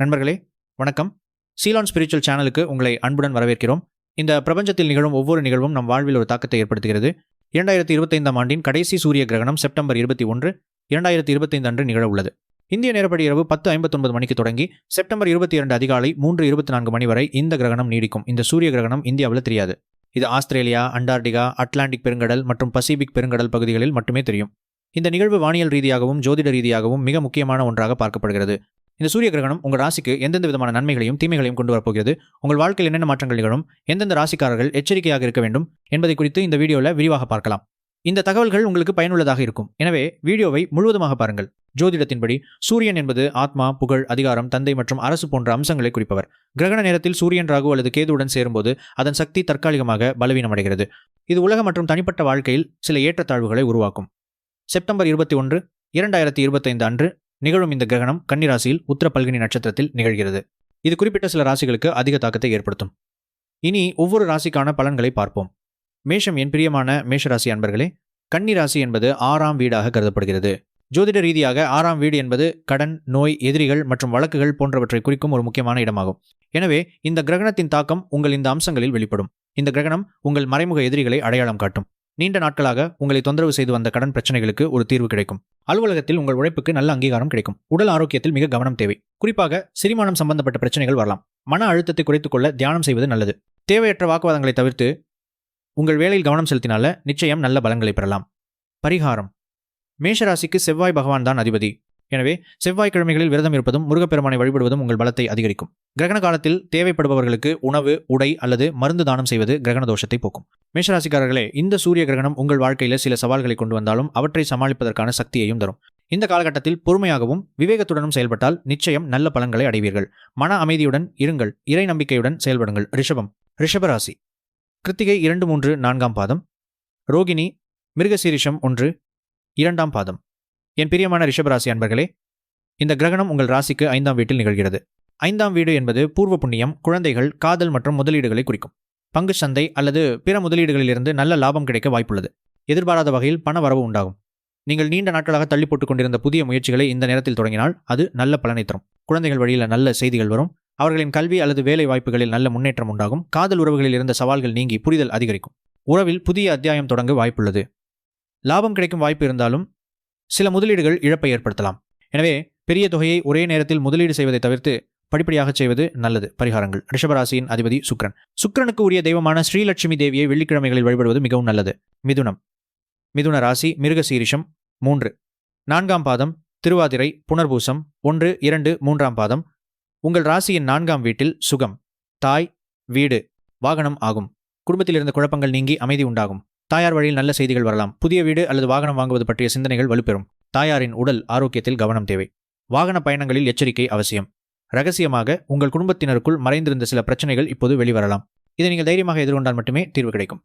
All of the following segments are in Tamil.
நண்பர்களே வணக்கம். சீலான் ஸ்பிரிச்சுவல் சேனலுக்கு உங்களை அன்புடன் வரவேற்கிறோம். இந்த பிரபஞ்சத்தில் நிகழும் ஒவ்வொரு நிகழ்வும் நம் வாழ்வில் ஒரு தாக்கத்தை ஏற்படுத்துகிறது. இரண்டாயிரத்தி இருபத்தைந்தாம் ஆண்டின் கடைசி சூரிய கிரகணம் செப்டம்பர் இருபத்தி ஒன்று இரண்டாயிரத்தி இருபத்தைந்து அன்று நிகழ உள்ளது. இந்திய நேரப்படி இரவு பத்து ஐம்பத்தொன்பது மணிக்கு தொடங்கி செப்டம்பர் இருபத்தி இரண்டு அதிகாலை மூன்று இருபத்தி நான்கு மணி வரை இந்த கிரகணம் நீடிக்கும். இந்த சூரிய கிரகணம் இந்தியாவில் தெரியாது. இது ஆஸ்திரேலியா அண்டார்டிகா அட்லாண்டிக் பெருங்கடல் மற்றும் பசிபிக் பெருங்கடல் பகுதிகளில் மட்டுமே தெரியும். இந்த நிகழ்வு வானியல் ரீதியாகவும் ஜோதிட ரீதியாகவும் மிக முக்கியமான ஒன்றாக பார்க்கப்படுகிறது. இந்த சூரிய கிரகணம் உங்கள் ராசிக்கு எந்தெந்த விதமான நன்மைகளையும் தீமைகளையும் கொண்டு வரப்போகிறது? உங்கள் வாழ்க்கையில் என்னென்ன மாற்றங்கள் நிகழும்? எந்தெந்த ராசிக்காரர்கள் எச்சரிக்கையாக இருக்க வேண்டும்? என்பதை குறித்து இந்த வீடியோவில் விரிவாக பார்க்கலாம். இந்த தகவல்கள் உங்களுக்கு பயனுள்ளதாக இருக்கும். எனவே வீடியோவை முழுவதுமாக பாருங்கள். ஜோதிடத்தின்படி சூரியன் என்பது ஆத்மா புகழ் அதிகாரம் தந்தை மற்றும் அரசு போன்ற அம்சங்களை குறிப்பவர். கிரகண நேரத்தில் சூரியன் ராகு அல்லது கேதுவுடன் சேரும்போது அதன் சக்தி தற்காலிகமாக பலவீனமடைகிறது இது உலக மற்றும் தனிப்பட்ட வாழ்க்கையில் சில ஏற்றத்தாழ்வுகளை உருவாக்கும். செப்டம்பர் இருபத்தி ஒன்று இரண்டாயிரத்தி இருபத்தைந்து அன்று நிகழும் இந்த கிரகணம் கன்னிராசியில் உத்தர பல்கனி நட்சத்திரத்தில் நிகழ்கிறது. இது குறிப்பிட்ட சில ராசிகளுக்கு அதிக தாக்கத்தை ஏற்படுத்தும். இனி ஒவ்வொரு ராசிக்கான பலன்களை பார்ப்போம். மேஷம் என் பிரியமான மேஷராசி அன்பர்களே கன்னி ராசி என்பது ஆறாம் வீடாக கருதப்படுகிறது. ஜோதிட ரீதியாக ஆறாம் வீடு என்பது கடன் நோய் எதிரிகள் மற்றும் வழக்குகள் போன்றவற்றை குறிக்கும் ஒரு முக்கியமான இடமாகும். எனவே இந்த கிரகணத்தின் தாக்கம் உங்கள் இந்த அம்சங்களில் வெளிப்படும். இந்த கிரகணம் உங்கள் மறைமுக எதிரிகளை அடையாளம் காட்டும். நீண்ட நாட்களாக உங்களை தொந்தரவு செய்து வந்த கடன் பிரச்சனைகளுக்கு ஒரு தீர்வு கிடைக்கும். அலுவலகத்தில் உங்கள் உழைப்புக்கு நல்ல அங்கீகாரம் கிடைக்கும். உடல் ஆரோக்கியத்தில் மிக கவனம் தேவை. குறிப்பாக சிரிமானம் சம்பந்தப்பட்ட பிரச்சனைகள் வரலாம். மன அழுத்தத்தை குறைத்துக் கொள்ள தியானம் செய்வது நல்லது. தேவையற்ற வாக்குவாதங்களை தவிர்த்து உங்கள் வேலையில் கவனம் செலுத்தினால நிச்சயம் நல்ல பலங்களை பெறலாம். பரிகாரம். மேஷராசிக்கு செவ்வாய் பகவான் தான் அதிபதி. எனவே செவ்வாய்க்கிழமைகளில் விரதம் இருப்பதும் முருகப்பெருமானை வழிபடுவதும் உங்கள் பலத்தை அதிகரிக்கும். கிரகண காலத்தில் தேவைப்படுபவர்களுக்கு உணவு உடை அல்லது மருந்து தானம் செய்வது கிரகண தோஷத்தை போக்கும். மேஷராசிக்காரர்களே இந்த சூரிய கிரகணம் உங்கள் வாழ்க்கையில் சில சவால்களை கொண்டு வந்தாலும் அவற்றை சமாளிப்பதற்கான சக்தியையும் தரும். இந்த காலகட்டத்தில் பொறுமையாகவும் விவேகத்துடனும் செயல்பட்டால் நிச்சயம் நல்ல பலன்களை அடைவீர்கள். மன அமைதியுடன் இருங்கள். இறை நம்பிக்கையுடன் செயல்படுங்கள். ரிஷபம். ரிஷபராசி. கிருத்திகை இரண்டு மூன்று நான்காம் பாதம். ரோகிணி. மிருகசீரிஷம் ஒன்று இரண்டாம் பாதம். என் பிரியமான ரிஷபராசி அன்பர்களே இந்த கிரகணம் உங்கள் ராசிக்கு ஐந்தாம் வீட்டில் நிகழ்கிறது. ஐந்தாம் வீடு என்பது பூர்வ புண்ணியம் குழந்தைகள் காதல் மற்றும் முதலீடுகளை குறிக்கும். பங்கு சந்தை அல்லது பிற முதலீடுகளிலிருந்து நல்ல லாபம் கிடைக்க வாய்ப்புள்ளது. எதிர்பாராத வகையில் பண வரவு உண்டாகும். நீங்கள் நீண்ட நாட்களாக தள்ளி போட்டுக் கொண்டிருந்த புதிய முயற்சிகளை இந்த நேரத்தில் தொடங்கினால் அது நல்ல பலனை தரும். குழந்தைகள் வழியில் நல்ல செய்திகள் வரும். அவர்களின் கல்வி அல்லது வேலை வாய்ப்புகளில் நல்ல முன்னேற்றம் உண்டாகும். காதல் உறவுகளில் இருந்த சவால்கள் நீங்கி புரிதல் அதிகரிக்கும். உறவில் புதிய அத்தியாயம் தொடங்க வாய்ப்புள்ளது. லாபம் கிடைக்கும் வாய்ப்பு இருந்தாலும் சில முதலீடுகள் இழப்பை ஏற்படுத்தலாம். எனவே பெரிய தொகையை ஒரே நேரத்தில் முதலீடு செய்வதை தவிர்த்து படிப்படியாக செய்வது நல்லது. பரிகாரங்கள். ரிஷபராசியின் அதிபதி சுக்ரன். சுக்ரனுக்கு உரிய தெய்வமான ஸ்ரீலட்சுமி தேவியை வெள்ளிக்கிழமைகளில் வழிபடுவது மிகவும் நல்லது. மிதுனம். மிதுன ராசி. மிருகசீரிஷம். மூன்று. நான்காம் பாதம். திருவாதிரை. புனர்பூசம். ஒன்று இரண்டு மூன்றாம் பாதம். உங்கள் ராசியின் நான்காம் வீட்டில் சுகம். தாய் வீடு. வாகனம் ஆகும். குடும்பத்தில் இருந்த குழப்பங்கள் நீங்கி அமைதி உண்டாகும். தாயார் வழியில் நல்ல செய்திகள் வரலாம். புதிய வீடு அல்லது வாகனம் வாங்குவது பற்றிய சிந்தனைகள் வலுப்பெறும். தாயாரின் உடல் ஆரோக்கியத்தில் கவனம் தேவை. வாகன பயணங்களில் எச்சரிக்கை அவசியம். ரகசியமாக உங்கள் குடும்பத்தினருக்குள் மறைந்திருந்த சில பிரச்சனைகள் இப்போது வெளிவரலாம். இதை நீங்கள் தைரியமாக எதிர்கொண்டால் மட்டுமே தீர்வு கிடைக்கும்.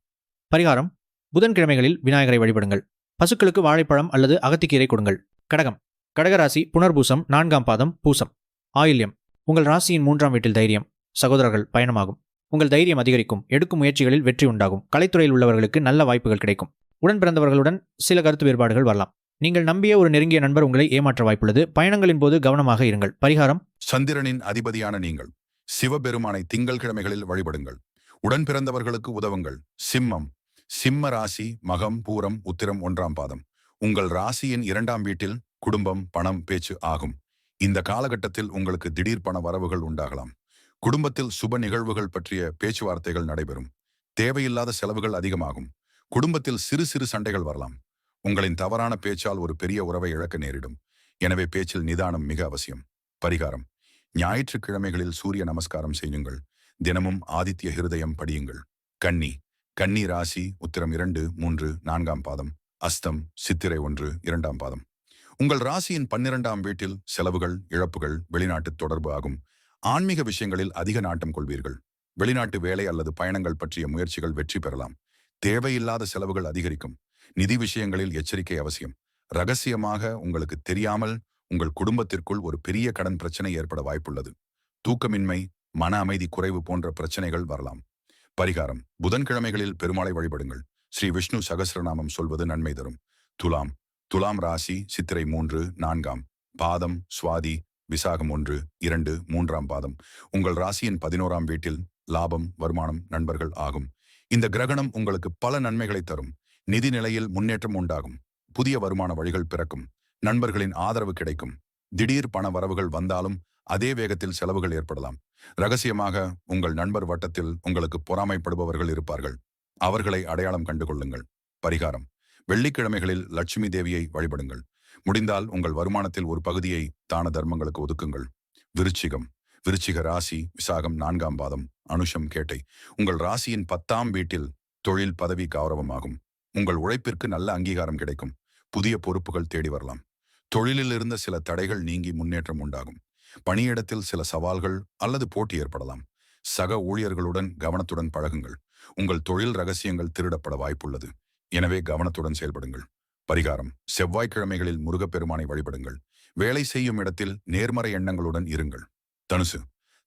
பரிகாரம். புதன்கிழமைகளில் விநாயகரை வழிபடுங்கள். பசுக்களுக்கு வாழைப்பழம் அல்லது அகத்திக்கீரை கொடுங்கள். கடகம். கடகராசி புனர்பூசம் நான்காம் பாதம் பூசம். ஆயில்யம். உங்கள் ராசியின் மூன்றாம் வீட்டில் தைரியம். சகோதரர்கள் பயணமாகும். உங்கள் தைரியம் அதிகரிக்கும் எடுக்கும் முயற்சிகளில் வெற்றி உண்டாகும். கலைத்துறையில் உள்ளவர்களுக்கு நல்ல வாய்ப்புகள் கிடைக்கும். உடன் பிறந்தவர்களுடன் சில கருத்து வேறுபாடுகள் வரலாம். நீங்கள் நம்பிய ஒரு நெருங்கிய நண்பர் உங்களை ஏமாற்ற வாய்ப்புள்ளது. பயணங்களின் போது கவனமாக இருங்கள். பரிகாரம்? சந்திரனின் அதிபதியான நீங்கள். சிவபெருமானை திங்கள்கிழமைகளில் வழிபடுங்கள். உடன் பிறந்தவர்களுக்கு உதவுங்கள். சிம்மம். சிம்ம ராசி மகம் பூரம் உத்திரம் ஒன்றாம் பாதம். உங்கள் ராசியின் இரண்டாம் வீட்டில் குடும்பம் பணம் பேச்சு ஆகும். இந்த காலகட்டத்தில் உங்களுக்கு திடீர் பண வரவுகள் உண்டாகலாம். குடும்பத்தில் சுப நிகழ்வுகள் பற்றிய பேச்சுவார்த்தைகள் நடைபெறும். தேவையில்லாத செலவுகள் அதிகமாகும். குடும்பத்தில் சிறு சிறு சண்டைகள் வரலாம். உங்களின் தவறான பேச்சால் ஒரு பெரிய உறவை இழக்க நேரிடும். எனவே பேச்சில் நிதானம் மிக அவசியம். பரிகாரம். ஞாயிற்றுக்கிழமைகளில் சூரிய நமஸ்காரம் செய்யுங்கள். தினமும் ஆதித்ய ஹிருதயம் படியுங்கள். கன்னி. கன்னி ராசி உத்திரம் இரண்டு மூன்று நான்காம் பாதம். அஸ்தம் சித்திரை ஒன்று இரண்டாம் பாதம். உங்கள் ராசியின் பன்னிரண்டாம் வீட்டில் செலவுகள் இழப்புகள் வெளிநாட்டு தொடர்பு ஆகும். ஆன்மீக விஷயங்களில் அதிக நாட்டம் கொள்வீர்கள். வெளிநாட்டு வேலை அல்லது பயணங்கள் பற்றிய முயற்சிகள் வெற்றி பெறலாம். தேவையில்லாத செலவுகள் அதிகரிக்கும். நிதி விஷயங்களில் எச்சரிக்கை அவசியம். ரகசியமாக உங்களுக்கு தெரியாமல் உங்கள் குடும்பத்திற்குள் ஒரு பெரிய கடன் பிரச்சனை ஏற்பட வாய்ப்புள்ளது. தூக்கமின்மை மன அமைதி குறைவு போன்ற பிரச்சனைகள் வரலாம். பரிகாரம். புதன்கிழமைகளில் பெருமாளை வழிபடுங்கள். ஸ்ரீ விஷ்ணு சகசிரநாமம் சொல்வது நன்மை தரும். துலாம். துலாம் ராசி சித்திரை மூன்று நான்காம். பாதம் சுவாதி விசாகம் ஒன்று இரண்டு மூன்றாம் பாதம். உங்கள் ராசியின் பதினோராம் வீட்டில் லாபம் வருமானம் நண்பர்கள் ஆகும். இந்த கிரகணம் உங்களுக்கு பல நன்மைகளை தரும். நிதி நிலையில் முன்னேற்றம் உண்டாகும். புதிய வருமான வழிகள் பிறக்கும். நண்பர்களின் ஆதரவு கிடைக்கும். திடீர் பண வரவுகள் வந்தாலும் அதே வேகத்தில் செலவுகள் ஏற்படலாம். ரகசியமாக உங்கள் நண்பர் வட்டத்தில் உங்களுக்கு பொறாமைப்படுபவர்கள் இருப்பார்கள். அவர்களை அடையாளம் கண்டு கொள்ளுங்கள் பரிகாரம். வெள்ளிக்கிழமைகளில் லட்சுமி தேவியை வழிபடுங்கள். முடிந்தால் உங்கள் வருமானத்தில் ஒரு பகுதியை தான தர்மங்களுக்கு ஒதுக்குங்கள். விருச்சிகம். விருச்சிக ராசி விசாகம் நான்காம் பாதம் அனுஷம் கேட்டை. உங்கள் ராசியின் பத்தாம் வீட்டில் தொழில் பதவி கௌரவமாகும். உங்கள் உழைப்பிற்கு நல்ல அங்கீகாரம் கிடைக்கும். புதிய பொறுப்புகள் தேடி வரலாம். தொழிலில் இருந்த சில தடைகள் நீங்கி முன்னேற்றம் உண்டாகும். பணியிடத்தில் சில சவால்கள் அல்லது போட்டி ஏற்படலாம். சக ஊழியர்களுடன் கவனத்துடன் பழகுங்கள். உங்கள் தொழில் ரகசியங்கள் திருடப்பட வாய்ப்புள்ளது. எனவே கவனத்துடன் செயல்படுங்கள். பரிகாரம். செவ்வாய்க்கிழமைகளில் முருகப்பெருமானை வழிபடுங்கள். வேலை செய்யும் இடத்தில் நேர்மறை எண்ணங்களுடன் இருங்கள். தனுசு.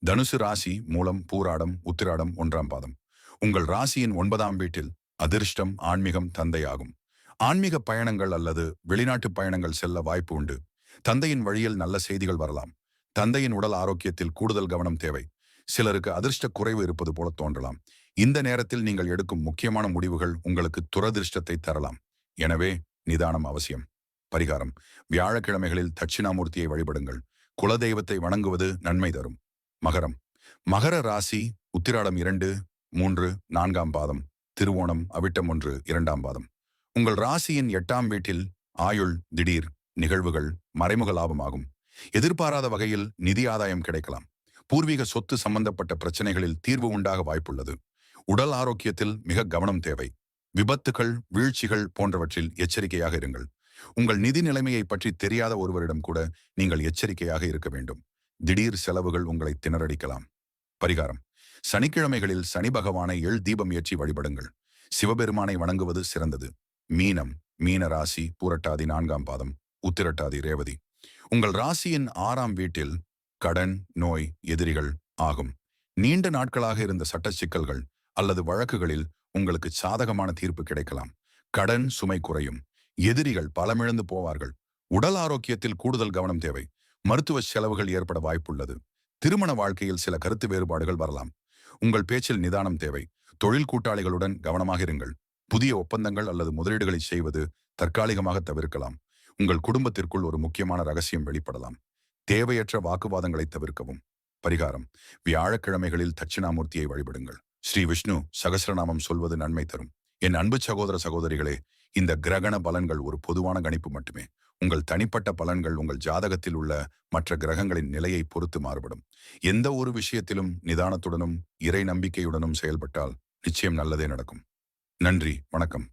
தனுசு ராசி மூலம் பூராடம் உத்திராடம் ஒன்றாம் பாதம். உங்கள் ராசியின் ஒன்பதாம் வீட்டில் அதிர்ஷ்டம் ஆன்மீகம் தந்தையாகும். ஆன்மீக பயணங்கள் அல்லது வெளிநாட்டு பயணங்கள் செல்ல வாய்ப்பு உண்டு. தந்தையின் வழியில் நல்ல செய்திகள் வரலாம். தந்தையின் உடல் ஆரோக்கியத்தில் கூடுதல் கவனம் தேவை. சிலருக்கு அதிர்ஷ்ட குறைவு இருப்பது போல தோன்றலாம். இந்த நேரத்தில் நீங்கள் எடுக்கும் முக்கியமான முடிவுகள் உங்களுக்கு துரதிர்ஷ்டத்தை தரலாம். எனவே நிதானம் அவசியம். பரிகாரம். வியாழக்கிழமைகளில் தட்சிணாமூர்த்தியை வழிபடுங்கள். குலதெய்வத்தை வணங்குவது நன்மை தரும். மகரம். மகர ராசி உத்திராடம் இரண்டு மூன்று நான்காம் பாதம். திருவோணம் அவிட்டம் ஒன்று இரண்டாம் பாதம். உங்கள் ராசியின் எட்டாம் வீட்டில் ஆயுள் திடீர் நிகழ்வுகள் மறைமுக லாபமாகும். எதிர்பாராத வகையில் நிதி ஆதாயம் கிடைக்கலாம். பூர்வீக சொத்து சம்பந்தப்பட்ட பிரச்சனைகளில் தீர்வு உண்டாக வாய்ப்புள்ளது. உடல் ஆரோக்கியத்தில் மிக கவனம் தேவை. விபத்துகள் வீழ்ச்சிகள் போன்றவற்றில் எச்சரிக்கையாக இருங்கள். உங்கள் நிதி நிலைமையை பற்றி தெரியாத ஒருவரிடம் கூட நீங்கள் எச்சரிக்கையாக இருக்க வேண்டும். திடீர் செலவுகள் உங்களை திணறடிக்கலாம். பரிகாரம். சனிக்கிழமைகளில் சனி பகவானை எழு தீபம் ஏற்றி வழிபடுங்கள். சிவபெருமானை வணங்குவது சிறந்தது. மீனம் மீன ராசி பூரட்டாதி நான்காம் பாதம் உத்திரட்டாதி ரேவதி. உங்கள் ராசியின் ஆறாம் வீட்டில் கடன் நோய் எதிரிகள் ஆகும். நீண்ட நாட்களாக இருந்த சட்ட சிக்கல்கள் அல்லது வழக்குகளில் உங்களுக்கு சாதகமான தீர்ப்பு கிடைக்கலாம். கடன் சுமை குறையும். எதிரிகள் பலமிழந்து போவார்கள். உடல் ஆரோக்கியத்தில் கூடுதல் கவனம் தேவை. மருத்துவ செலவுகள் ஏற்பட வாய்ப்புள்ளது. திருமண வாழ்க்கையில் சில கருத்து வேறுபாடுகள் வரலாம். உங்கள் பேச்சில் நிதானம் தேவை. தொழில் கூட்டாளிகளுடன் கவனமாக இருங்கள். புதிய ஒப்பந்தங்கள் அல்லது முதலீடுகளை செய்வது தற்காலிகமாக தவிர்க்கலாம். உங்கள் குடும்பத்திற்குள் ஒரு முக்கியமான ரகசியம் வெளிப்படலாம். தேவையற்ற வாக்குவாதங்களை தவிர்க்கவும். பரிகாரம். வியாழக்கிழமைகளில் தட்சிணாமூர்த்தியை வழிபடுங்கள். ஸ்ரீ விஷ்ணு சகசரநாமம் சொல்வது நன்மை தரும். என் அன்பு சகோதர சகோதரிகளே இந்த கிரகண பலன்கள் ஒரு பொதுவான கணிப்பு மட்டுமே. உங்கள் தனிப்பட்ட பலன்கள் உங்கள் ஜாதகத்தில் உள்ள மற்ற கிரகங்களின் நிலையை பொறுத்து மாறுபடும். எந்த ஒரு விஷயத்திலும் நிதானத்துடனும் இறை நம்பிக்கையுடனும் செயல்பட்டால் நிச்சயம் நல்லதே நடக்கும். நன்றி வணக்கம்.